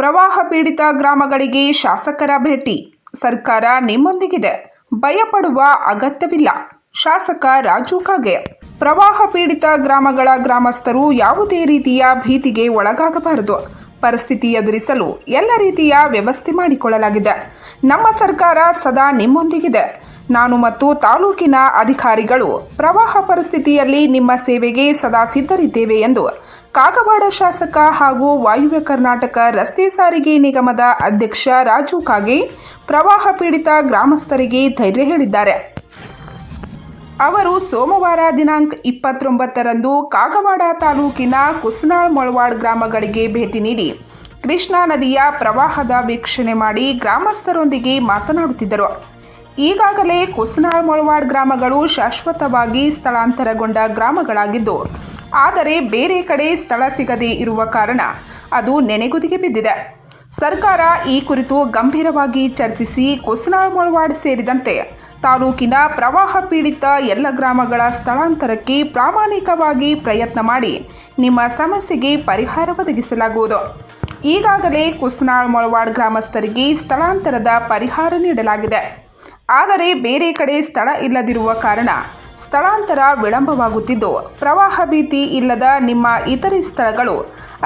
ಪ್ರವಾಹ ಪೀಡಿತ ಗ್ರಾಮಗಳಿಗೆ ಶಾಸಕರ ಭೇಟಿ. ಸರ್ಕಾರ ನಿಮ್ಮೊಂದಿಗಿದೆ. ಭಯಪಡುವ ಅಗತ್ಯವಿಲ್ಲ. ಶಾಸಕ ರಾಜು ಕಾಗೆ. ಪ್ರವಾಹ ಪೀಡಿತ ಗ್ರಾಮಗಳ ಗ್ರಾಮಸ್ಥರು ಯಾವುದೇ ರೀತಿಯ ಭೀತಿಗೆ ಒಳಗಾಗಬಾರದು. ಪರಿಸ್ಥಿತಿ ಎದುರಿಸಲು ಎಲ್ಲ ರೀತಿಯ ವ್ಯವಸ್ಥೆ ಮಾಡಿಕೊಳ್ಳಲಾಗಿದೆ. ನಮ್ಮ ಸರ್ಕಾರ ಸದಾ ನಿಮ್ಮೊಂದಿಗಿದೆ. ನಾನು ಮತ್ತು ತಾಲೂಕಿನ ಅಧಿಕಾರಿಗಳು ಪ್ರವಾಹ ಪರಿಸ್ಥಿತಿಯಲ್ಲಿ ನಿಮ್ಮ ಸೇವೆಗೆ ಸದಾ ಸಿದ್ಧರಿದ್ದೇವೆ ಎಂದು ಕಾಗವಾಡ ಶಾಸಕ ಹಾಗೂ ವಾಯುವ್ಯ ಕರ್ನಾಟಕ ರಸ್ತೆ ಸಾರಿಗೆ ನಿಗಮದ ಅಧ್ಯಕ್ಷ ರಾಜು ಕಾಗೆ ಪ್ರವಾಹ ಪೀಡಿತ ಗ್ರಾಮಸ್ಥರಿಗೆ ಧೈರ್ಯ ಹೇಳಿದ್ದಾರೆ. ಅವರು ಸೋಮವಾರ ದಿನಾಂಕ ಇಪ್ಪತ್ತೊಂಬತ್ತರಂದು ಕಾಗವಾಡ ತಾಲೂಕಿನ ಕುಸ್ನಾಳ್ ಮೊಳವಾಡ್ ಗ್ರಾಮಗಳಿಗೆ ಭೇಟಿ ನೀಡಿ ಕೃಷ್ಣಾ ನದಿಯ ಪ್ರವಾಹದ ವೀಕ್ಷಣೆ ಮಾಡಿ ಗ್ರಾಮಸ್ಥರೊಂದಿಗೆ ಮಾತನಾಡುತ್ತಿದ್ದರು. ಈಗಾಗಲೇ ಕುಸ್ನಾಳ್ ಮೊಳವಾಡ್ ಗ್ರಾಮಗಳು ಶಾಶ್ವತವಾಗಿ ಸ್ಥಳಾಂತರಗೊಂಡ ಗ್ರಾಮಗಳಾಗಿದ್ದು ಆದರೆ ಬೇರೆ ಕಡೆ ಸ್ಥಳ ಸಿಗದೇ ಇರುವ ಕಾರಣ ಅದು ನೆನೆಗುದಿಗೆ ಬಿದ್ದಿದೆ. ಸರ್ಕಾರ ಈ ಕುರಿತು ಗಂಭೀರವಾಗಿ ಚರ್ಚಿಸಿ ಕುಸ್ನಾಳ್ ಮೊಳವಾಡ್ ಸೇರಿದಂತೆ ತಾಲೂಕಿನ ಪ್ರವಾಹ ಪೀಡಿತ ಎಲ್ಲ ಗ್ರಾಮಗಳ ಸ್ಥಳಾಂತರಕ್ಕೆ ಪ್ರಾಮಾಣಿಕವಾಗಿ ಪ್ರಯತ್ನ ಮಾಡಿ ನಿಮ್ಮ ಸಮಸ್ಯೆಗೆ ಪರಿಹಾರ ಒದಗಿಸಲಾಗುವುದು. ಈಗಾಗಲೇ ಕುಸ್ನಾಳ್ ಮೊಳವಾಡ್ ಗ್ರಾಮಸ್ಥರಿಗೆ ಸ್ಥಳಾಂತರದ ಪರಿಹಾರ ನೀಡಲಾಗಿದೆ. ಆದರೆ ಬೇರೆ ಕಡೆ ಸ್ಥಳ ಇಲ್ಲದಿರುವ ಕಾರಣ ಸ್ಥಳಾಂತರ ವಿಳಂಬವಾಗುತ್ತಿದ್ದು, ಪ್ರವಾಹ ಭೀತಿ ಇಲ್ಲದ ನಿಮ್ಮ ಇತರೆ ಸ್ಥಳಗಳು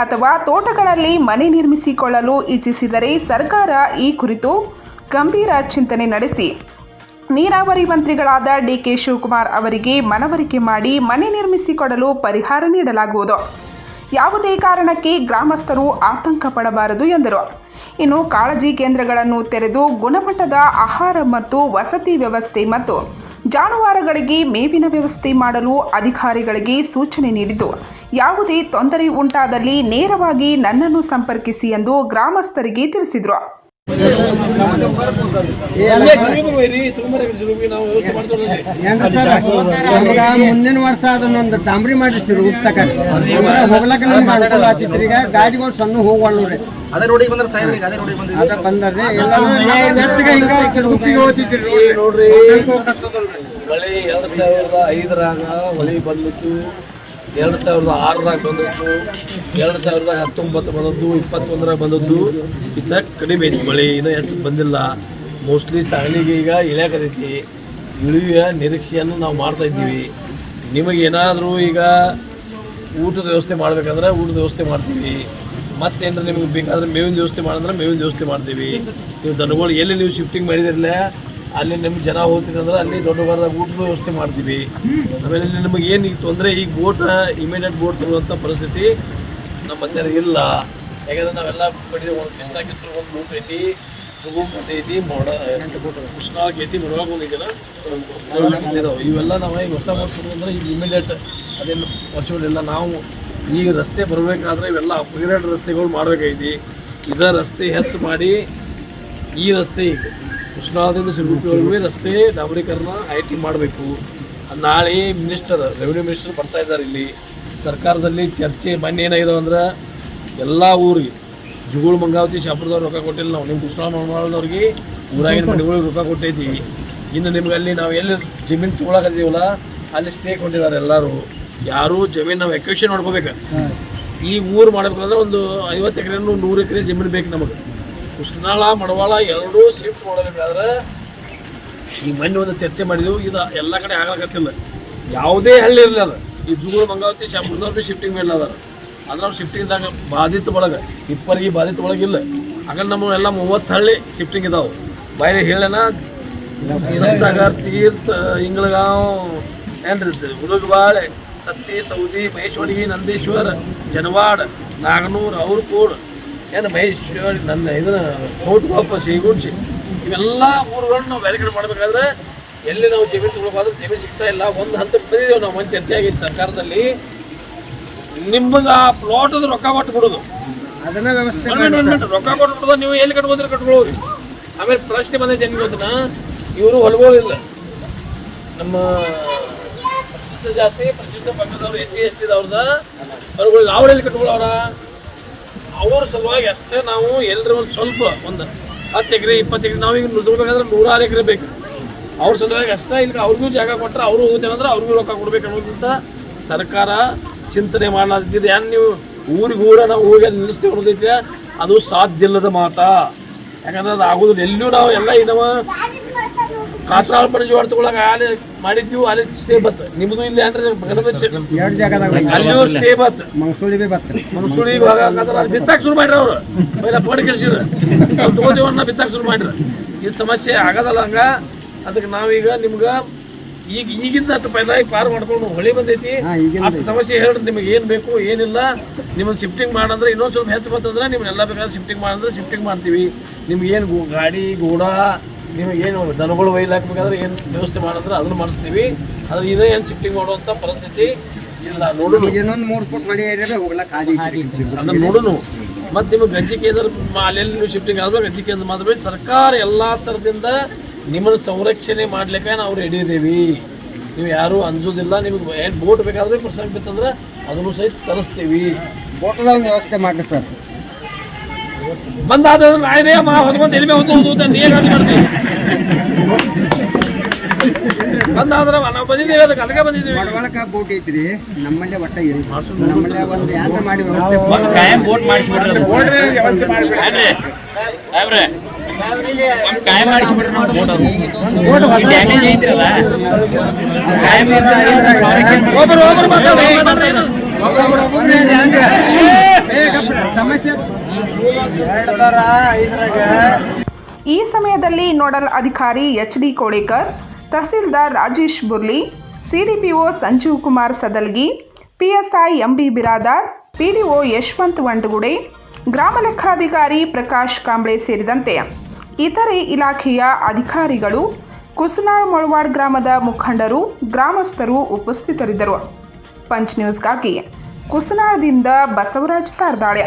ಅಥವಾ ತೋಟಗಳಲ್ಲಿ ಮನೆ ನಿರ್ಮಿಸಿಕೊಳ್ಳಲು ಇಚ್ಛಿಸಿದರೆ ಸರ್ಕಾರ ಈ ಕುರಿತು ಗಂಭೀರ ಚಿಂತನೆ ನಡೆಸಿ. ನೀರಾವರಿ ಮಂತ್ರಿಗಳಾದ ಡಿಕೆ ಶಿವಕುಮಾರ್ ಅವರಿಗೆ ಮನವರಿಕೆ ಮಾಡಿ ಮನೆ ನಿರ್ಮಿಸಿಕೊಡಲು ಪರಿಹಾರ ನೀಡಲಾಗುವುದು. ಯಾವುದೇ ಕಾರಣಕ್ಕೆ ಗ್ರಾಮಸ್ಥರು ಆತಂಕ ಪಡಬಾರದು ಎಂದರು. ಇನ್ನು ಕಾಳಜಿ ಕೇಂದ್ರಗಳನ್ನು ತೆರೆದು ಗುಣಮಟ್ಟದ ಆಹಾರ ಮತ್ತು ವಸತಿ ವ್ಯವಸ್ಥೆ ಮತ್ತು ಜಾನುವಾರುಗಳಿಗೆ ಮೇವಿನ ವ್ಯವಸ್ಥೆ ಮಾಡಲು ಅಧಿಕಾರಿಗಳಿಗೆ ಸೂಚನೆ ನೀಡಿದ್ದು, ಯಾವುದೇ ತೊಂದರೆ ಉಂಟಾದಲ್ಲಿ ನೇರವಾಗಿ ನನ್ನನ್ನು ಸಂಪರ್ಕಿಸಿ ಎಂದು ಗ್ರಾಮಸ್ಥರಿಗೆ ತಿಳಿಸಿದರು. ಮುಂದಿನ ವರ್ಷ ಅದನ್ನೊಂದು ಡಾಂಬ್ರಿ ಮಾಡಿಸ್ತೀರಿ ಉತ್ತಕ ಅಂದ್ರೆ ಹೋಗ್ಲಕ್ಕ ನಮ್ಗೆ ಅನುಕೂಲ ಆಗ್ತಿತ್ತು. ಈಗ ಗಾಡಿಗಳು ಸಣ್ಣ ಹೋಗ್ವಲ್ ನೋಡ್ರಿ. ಅದೇ ರೋಡಿಗೆ ಬಂದ್ರೆ ಸಾಹೇಬ್ರಿಗೆ ಅದೇ ರೋಡಿಗೆ ಬಂದ್ರೆ ಅದ ಬಂದ್ರಿ ಇಲ್ಲಾಂದ್ರೆ ನಾವು ನೆಟ್ಟಿಗೆ ಹಿಂಗ ಉಪ್ಪಿಗೆ ಹೋಗ್ತಿದ್ರಿ ನೋಡ್ರಿ. ಹೋಗತ್ತದಲ್ರಿ. ಮಳೆ ಎರಡು ಸಾವಿರದ ಐದರಾಗ ಹೊಳಿ ಬಂದಿತ್ತು ಎರಡು ಸಾವಿರದ ಆರರಾಗ ಬಂದದ್ದು. ಎರಡು ಸಾವಿರದ ಹತ್ತೊಂಬತ್ತು ಬಂದದ್ದು. ಇಪ್ಪತ್ತೊಂದರಾಗ ಬಂದದ್ದು. ಇತ್ತ ಕಡಿಮೆ ಐತಿ ಮಳೆ ಇನ್ನೂ ಹೆಚ್ಚು ಬಂದಿಲ್ಲ. ಮೋಸ್ಟ್ಲಿ ಸಾಗಲಿಗೆ ಈಗ ಇಳ್ಯಾಕತೈತಿ. ಇಳಿಯುವ ನಿರೀಕ್ಷೆಯನ್ನು ನಾವು ಮಾಡ್ತಾ ಇದ್ದೀವಿ. ನಿಮಗೆ ಏನಾದರೂ ಈಗ ಊಟದ ವ್ಯವಸ್ಥೆ ಮಾಡ್ಬೇಕಂದ್ರೆ ಊಟದ ವ್ಯವಸ್ಥೆ ಮಾಡ್ತೀವಿ. ಮತ್ತೇನಂದ್ರೆ ನಿಮಗೆ ಬೇಕಾದ್ರೆ ಮೇವಿನ ವ್ಯವಸ್ಥೆ ಮಾಡಂದ್ರೆ ಮೇವಿನ ವ್ಯವಸ್ಥೆ ಮಾಡ್ತೀವಿ. ನೀವು ದನಗಳು ಎಲ್ಲಿ ನೀವು ಶಿಫ್ಟಿಂಗ್ ಮಾಡಿದಿರಲ್ಲ ಅಲ್ಲಿ ನಿಮ್ಗೆ ಜನ ಹೋಗ್ತೀರಿ ಅಂದ್ರೆ ಅಲ್ಲಿ ದೊಡ್ಡ ಬರದ ಊಟದ ವ್ಯವಸ್ಥೆ ಮಾಡ್ತೀವಿ. ಆಮೇಲೆ ನಿಮಗೆ ಏನು ಈಗ ಈ ಈಗ ಬೋಟ್ ಇಮಿಡಿಯೇಟ್ ಬೋಟ್ ತರುವಂಥ ಪರಿಸ್ಥಿತಿ ನಮ್ಮ ಹತ್ತಿರ ಇಲ್ಲ. ಯಾಕಂದ್ರೆ ನಾವೆಲ್ಲ ಕಡೆ ಒಂದು ಕೃಷ್ಣಾಕಿತ್ತು ಒಂದು ಬೋಟ್ ಐತಿ ಬೋಟ್ ಐತಿ, ಮೋಡ ಕೃಷ್ಣಾಗ್ ಐತಿ ಮೊಡವಾಗ ಒಂದಿದೆಲ್ಲ ಇವೆಲ್ಲ ನಾವು ಈಗ ಹೊಸ ಬೋಟ್ ಅಂದ್ರೆ ಈಗ ಇಮಿಡಿಯೇಟ್ ಅದೇನು ವರ್ಷಗಳಿಲ್ಲ ನಾವು ಈಗ ರಸ್ತೆ ಬರಬೇಕಾದ್ರೆ ಇವೆಲ್ಲ ಅಪ್ಗ್ರೇಡ್ ರಸ್ತೆಗಳು ಮಾಡಬೇಕೈತಿ ಇದ ರಸ್ತೆ ಹೆಚ್ಚು ಮಾಡಿ ಈ ರಸ್ತೆ ಕೃಷ್ಣಾದಿಂದ ಸಿಗುತ್ತೆ ರಸ್ತೆ ಡಾಂಬರೀಕರಣ ಐ ಟಿ ಮಾಡಬೇಕು. ನಾಳೆ ಮಿನಿಸ್ಟರ್ ರೆವಿನ್ಯೂ ಮಿನಿಸ್ಟರ್ ಬರ್ತಾ ಇದ್ದಾರೆ ಇಲ್ಲಿ. ಸರ್ಕಾರದಲ್ಲಿ ಚರ್ಚೆ ಮೊನ್ನೆ ಏನಾಗಿದೆ ಅಂದ್ರೆ ಎಲ್ಲ ಊರಿಗೆ ಜುಗುಳು ಮಂಗಾವತಿ ಶಾಪುರದವ್ರು ರೊಕ್ಕ ಕೊಟ್ಟಿಲ್ಲ ನಾವು. ನಿಮ್ಮ ಕೃಷ್ಣ ಮಂಗಳವ್ರಿಗೆ ಊರಾಗಿನ ಮನೆಗಳಿಗೆ ರೊಕ್ಕ ಕೊಟ್ಟೈತಿ ಇನ್ನು ನಿಮ್ಗೆ ಅಲ್ಲಿ ನಾವು ಎಲ್ಲಿ ಜಮೀನು ತೊಗೊಳಕತ್ತೀವಲ್ಲ ಅಲ್ಲಿ ಸ್ಟೇ ಕೊಟ್ಟಿದ್ದಾರೆ ಎಲ್ಲರೂ. ಯಾರೂ ಜಮೀನು ನಾವು ಎಕ್ವೇಷನ್ ಮಾಡ್ಕೋಬೇಕು. ಈ ಊರು ಮಾಡ್ಬೇಕಂದ್ರೆ ಒಂದು ಐವತ್ತು ಎಕರೆ ನೂರು ಎಕರೆ ಜಮೀನು ಬೇಕು ನಮಗೆ. ಕೃಷ್ಣಾಳ ಮಡವಾಳ ಎರಡೂ ಶಿಫ್ಟ್ ಮಾಡಬೇಕಾದ್ರೆ ಈ ಮೊನ್ನೆ ಒಂದು ಚರ್ಚೆ ಮಾಡಿದೆವು ಇದು ಎಲ್ಲ ಕಡೆ ಆಗಲಕತ್ತಿಲ್ಲ. ಯಾವುದೇ ಹಳ್ಳಿ ಇರಲಿ ಅದು. ಈ ಜುಗುಳು ಮಂಗಾವತಿ ಶಾಪುರದವ್ರು ಶಿಫ್ಟಿಂಗ್ ಮೇಲೆ ಅದಾರ. ಅಂದ್ರೆ ಅವ್ರು ಶಿಫ್ಟಿಂಗ್ದಾಗ ಬಾಧಿತ ಒಳಗೆ ಇಪ್ಪರಿಗೆ ಬಾಧಿತ ಒಳಗಿಲ್ಲ ಹಾಗಂದ್ರೆ ನಮ್ಮ ಎಲ್ಲ ಮೂವತ್ತು ಹಳ್ಳಿ ಶಿಫ್ಟಿಂಗ್ ಇದಾವೆ. ಬೈರೆ ಹೇಳೋಣ ಸಾಗರ್ ತೀರ್ಥ ಇಂಗ್ಳಗಾಂವ್ ಏನ್ರಿ ಹುಡುಗಬಾಳೆ ಸತ್ತಿ, ಸೌದಿ ಮಹೇಶ್ವರಿ ನಂದೀಶ್ವರ, ಜನವಾಡ, ನಾಗನೂರು ಅವ್ರಕೋಡ್ ಏನು ಮಹೇಶ್ವರಿ ನನ್ನ ಇದನ್ನ ಕೋಟ್ಗೊಪ್ಪ ಶ್ರೀಗೂಡ್ಸಿ ಇವೆಲ್ಲ ಊರುಗಳನ್ನ ನಾವು ಬೇರೆ ಮಾಡಬೇಕಾದ್ರೆ ಎಲ್ಲಿ ನಾವು ಜಮೀನು ತಗೊಳ್ಬೇಕಾದ್ರೆ ಜಮೀನು ಸಿಗ್ತಾ ಇಲ್ಲ. ಒಂದು ಹಂತಕ್ಕೆ ಬಂದಿದ್ದೇವೆ ನಾವು ಒಂದು ಚರ್ಚೆ ಆಗಿತ್ತು ಸರ್ಕಾರದಲ್ಲಿ. ನಿಮ್ಗೆ ಆ ಪ್ಲಾಟದ ರೊಕ್ಕ ಕೊಟ್ಟು ಬಿಡೋದು. ರೊಕ್ಕ ಕೊಟ್ಟು ಬಿಡೋದು ನೀವು ಎಲ್ಲಿ ಕಟ್ಬೋದ್ರೆ ಕಟ್ಕೊಳ್ಳೋರಿ. ಆಮೇಲೆ ಪ್ರಶ್ನೆ ಬಂದೈತೆ ಏನು ಗೊತ್ತಿನ ಇವರು ಹೊಲಗಳಿಲ್ಲ ನಮ್ಮ ಪರಿಶಿಷ್ಟ ಜಾತಿ ಪರಿಶಿಷ್ಟ ಪಂಗದವ್ರು ಎಸ್ ಸಿ ಎಸ್ ಟಿ ಅವ್ರದ ಹೊಲಗಳು ಅವ್ರು ಎಲ್ಲಿ ಕಟ್ಕೊಳ್ಳೋರ ಅವ್ರ ಸಲುವಾಗಿ ಅಷ್ಟೇ ನಾವು ಎಲ್ಲರೂ ಒಂದು ಸ್ವಲ್ಪ ಒಂದು ಹತ್ತು ಎಕರೆ, ಇಪ್ಪತ್ತು ಎಕರೆ, ನಾವೀಗ ದುಡ್ಬೇಕಾದ್ರೆ ನೂರಾರು ಎಕರೆ ಬೇಕು. ಅವ್ರ ಸಲುವಾಗಿ ಅಷ್ಟೇ ಇಲ್ಲಿ ಅವ್ರಿಗೂ ಜಾಗ ಕೊಟ್ಟರೆ ಅವರು ಅಂದ್ರೆ ಅವ್ರಿಗೂ ರೊಕ್ಕ ಕೊಡ್ಬೇಕು ಅನ್ನೋದಂತ ಸರ್ಕಾರ ಚಿಂತನೆ ಮಾಡ್ಲಾತಿದ್ದು ಏನು ನೀವು ಊರಿಗೆ ಊರ ನಾವು ಹೋಗಿ ಅಲ್ಲಿ ನಿಲ್ಲಿಸ್ತೀವಿ ಅನ್ನೋದೈತೆ, ಅದು ಸಾಧ್ಯ ಇಲ್ಲದ ಮಾತಾ. ಯಾಕಂದ್ರೆ ಅದು ಆಗುದಿಲ್ಲ ಎಲ್ಲೂ ನಾವು ಎಲ್ಲ ಏನವ ಕಾತ್ರಾಳ ಪಡಿಜವಾಡ ತಗೊಳಕ ಅಲ್ಲಿ ಮಾಡಿದ್ವಿ ಅಲ್ಲಿ ಸ್ಟೇ ಬತ್. ನಿಮ್ದು ಇಲ್ಲಿ ಅಂದ್ರೆ ಎರಡು ಜಾಗದಾಗ ಸ್ಟೇ ಬತ್. ಮಂಗಸೂಳಿ ಬಿ ಬರ್ತಾರೆ ಮನ್ಸೂರಿಗೆ ಹೋಗಕ್ಕಾದ್ರೆ ಬಿತ್ತಾಕ ಶುರು ಮಾಡ್ರಿ ಅವ್ರು. ಪೈಲ ಪಡ್ ಕೆಲ್ಸಿದ್ರು ತಗೋದೇವನ್ನ ಬಿತ್ತಾಕ ಶುರು ಮಾಡ್ರಿ ಇದು ಸಮಸ್ಯೆ ಆಗದಲ್ಲ ಹಂಗ. ಅದಕ್ಕೆ ನಾವೀಗ ನಿಮ್ಗ ಈಗ ಈಗಿಂದ ಅಷ್ಟು ಪೈಲಾಗಿ ಪಾರು ಮಾಡ್ಕೊಂಡು ಹೊಳಿ ಬಂದೈತಿ. ಸಮಸ್ಯೆ ಹೇಳ್ರಿ ನಿಮಗೆ ಏನು ಬೇಕು ಏನಿಲ್ಲ. ನಿಮ್ಮನ್ನ ಶಿಫ್ಟಿಂಗ್ ಮಾಡಂದ್ರೆ ಇನ್ನೊಂದು ಸ್ವಲ್ಪ ಹೆಚ್ಚು ಬಂತಂದ್ರೆ ನಿಮ್ಗೆ ಎಲ್ಲ ಬೇಕಾದ್ರೆ ಶಿಫ್ಟಿಂಗ್ ಮಾಡಂದ್ರೆ ಶಿಫ್ಟಿಂಗ್ ಮಾಡ್ತೀವಿ. ನಿಮ್ಗೆ ಏನು ಗಾಡಿ ಗೂಡ ನಿಮಗೆ ಏನು ದನಗಳು ಒಯ್ಲಾಕ್ಬೇಕಾದ್ರೆ ಏನು ವ್ಯವಸ್ಥೆ ಮಾಡಿದ್ರೆ ಅದನ್ನು ಮಾಡಿಸ್ತೀವಿ. ಆದ್ರೆ ಇದೇ ಏನು ಶಿಫ್ಟಿಂಗ್ ಮಾಡುವಂಥ ಪರಿಸ್ಥಿತಿ ಇಲ್ಲ ನೋಡೋಣ ಏನೊಂದು ಮೂರು ಫುಟ್ ಮಳೆ ಏರಿಯಾಗ ಹೋಗ್ಲಕ್ಕ. ಅದನ್ನ ನೋಡುನು. ಮತ್ತೆ ನಿಮಗೆ ಗಂಜಿ ಕೇಂದ್ರ ಅಲ್ಲೆಲ್ಲಿ ನೀವು ಶಿಫ್ಟಿಂಗ್ ಆದ್ರೆ ಗಂಜಿ ಕೇಂದ್ರ ಮಾಡಬೇಕು ಸರ್ಕಾರ ಎಲ್ಲ ಥರದಿಂದ ನಿಮ್ಮನ್ನು ಸಂರಕ್ಷಣೆ ಮಾಡ್ಲಿಕ್ಕೆ ನಾವು ರೆಡಿ ಇದ್ದೀವಿ ನೀವು ಯಾರೂ ಅಂಜೋದಿಲ್ಲ ನಿಮಗೆ ಏನು ಬೋಟ್ ಬೇಕಾದ್ರೆ ಪ್ರಸಂಗ ಬಿತ್ತಂದ್ರೆ ಅದನ್ನು ಸಹಿತ ತರಿಸ್ತೀವಿ. ಬೋಟ್ ಒಂದು ವ್ಯವಸ್ಥೆ ಮಾಡಿ ಸರ್. ಬಂದಾದ್ರೆ ನಾಯಿನೇ ಮಾ ಹೊದ್ಕೊಂಡು ಎಲ್ಲಿ ಹೊತ್ಕೊಂಡು ಅಂತ ನೀರು ಮಾಡ್ತೀವಿ. ಬಂದಾದ್ರೆ ನಾವು ಬಂದಿದ್ದೀವಿ ಅದಕ್ಕೆ ಅದಕ್ಕೆ ಬಂದಿದ್ದೀವಿ. ಮಡವಾಳಕ ಬೋಟ್ ಐತ್ರಿ ನಮ್ಮಲ್ಲೇ ಒಟ್ಟ ಇಲ್ಲ ನಮ್ಮಲ್ಲೇ ಒಂದು ಯಾತ್ರೆ ಮಾಡಿ ವ್ಯವಸ್ಥೆ ಕಾಯಂ ಬೋಟ್ ಮಾಡಿಸ್ಬಿಡ್ರಿ ಸಾಹೇಬ್ರೆ ನಮ್ ಕಾಯಂ ಮಾಡಿಸ್ಬಿಡ್ರಿ ನಾವು ಬೋಟ್ ಡ್ಯಾಮೇಜ್ ಐತ್ರಲ್ಲ ಕಾಯಂ ಒಬ್ಬರು? ಈ ಸಮಯದಲ್ಲಿ ನೋಡಲ್ ಅಧಿಕಾರಿ H D Kolekar, tahsildar Rajesh Burli, CDPO Sanjeev Kumar Sadalgi, PSI M B Biradar, PDO Yashwant Vantagude ಗ್ರಾಮ ಲೆಕ್ಕಾಧಿಕಾರಿ ಪ್ರಕಾಶ್ ಕಾಂಬ್ಳೆ ಸೇರಿದಂತೆ ಇತರೆ ಇಲಾಖೆಯ ಅಧಿಕಾರಿಗಳು, ಕುಸನಾಳ್ ಮೊಳವಾಡ್ ಗ್ರಾಮದ ಮುಖಂಡರು, ಗ್ರಾಮಸ್ಥರು ಉಪಸ್ಥಿತರಿದ್ದರು. ಪಂಚ್ ನ್ಯೂಸ್ಗಾಗಿ ಕುಸನಾಳದಿಂದ ಬಸವರಾಜ್ ತಾರ್ದಾಳೆ.